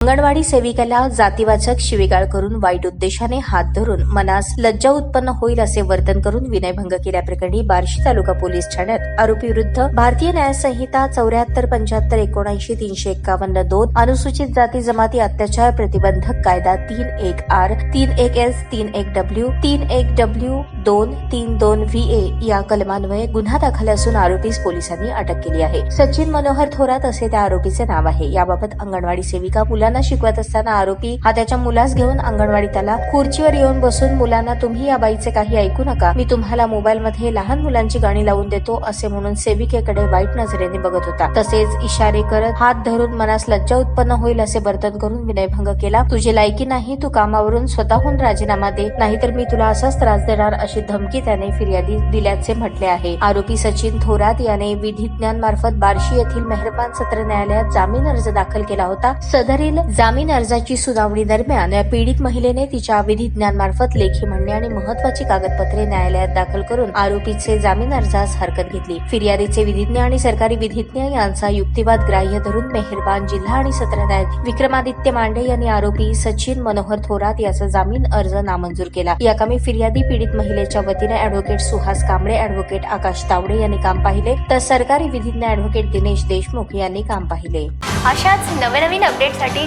अंगणवाडी सेविकेला जातीवाचक शिवीगाळ करून वाईट उद्देशाने हात धरून मनास लज्जा उत्पन्न होईल असे वर्तन करून विनयभंग केल्याप्रकरणी बार्शी तालुका पोलीस ठाण्यात आरोपी विरुद्ध भारतीय न्याय संहिता चौऱ्याहत्तर पंच्याहत्तर एकोणऐंशी तीनशे एक्कावन्न दोन अनुसूचित जाती जमाती अत्याचार प्रतिबंधक कायदा तीन एक आर तीन एक एस तीन एक डब्ल्यू तीन एक डब्ल्यू दोन तीन दोन व्ही ए या कलमान्वये गुन्हा दाखल असून आरोपीस पोलिसांनी अटक केली आहे. सचिन मनोहर थोरात असे त्या आरोपीचे नाव आहे. याबाबत अंगणवाडी सेविका मुलांना शिकवत असताना आरोपी हा त्याच्या मुलास घेऊन अंगणवाडी त्याला खुर्चीवर येऊन बसून मुलांना तुम्ही या बाईचे काही ऐकू नका. मी तुम्हाला मोबाईलमध्ये लहान मुलांची गाणी लावून देतो असे म्हणून सेविकेकडे वाईट नजरेने बघत होता. तसेच इशारे करत हात धरून मनास लज्जा उत्पन्न होईल असे वर्तन करून विनयभंग केला तुझी लायकी नाही तू कामावरून स्वतःहून राजीनामा दे नाहीतर मी तुला असाच त्रास देणार अशी धमकी त्याने फिर्यादी दिल्याचे म्हटले आहे. आरोपी सचिन थोरात याने विधिज्ञांमार्फत बार्शी येथील मेहरबान सत्र न्यायालयात जामीन अर्ज दाखल केला होता. सदरील जामीन अर्जाची सुनावणी दरम्यान या पीडित महिलेने तिच्या विधिज्ञांमार्फत लेखी म्हणणे आणि महत्वाची कागदपत्रे न्यायालयात दाखल करून आरोपीचे जामीन अर्जास हरकत घेतली. फिर्यादीचे विधिज्ञ आणि सरकारी विधिज्ञ यांचा युक्तिवाद ग्राह्य धरून मेहरबान जिल्हा आणि सत्र न्यायाधीश विक्रमादित्य मांडे यांनी आरोपी सचिन मनोहर थोरात याचा जामीन अर्ज नामंजूर केला. याकामी फिर्यादी पीडित महिलेच्या वतीने अॅडव्होकेट सुहास कांबळे अॅडव्होकेट आकाश तावडे यांनी काम पाहिले तर सरकारी विधिज्ञ अॅडव्होकेट दिनेश देशमुख यांनी काम पाहिले. अशाच नवनवीन अपडेटसाठी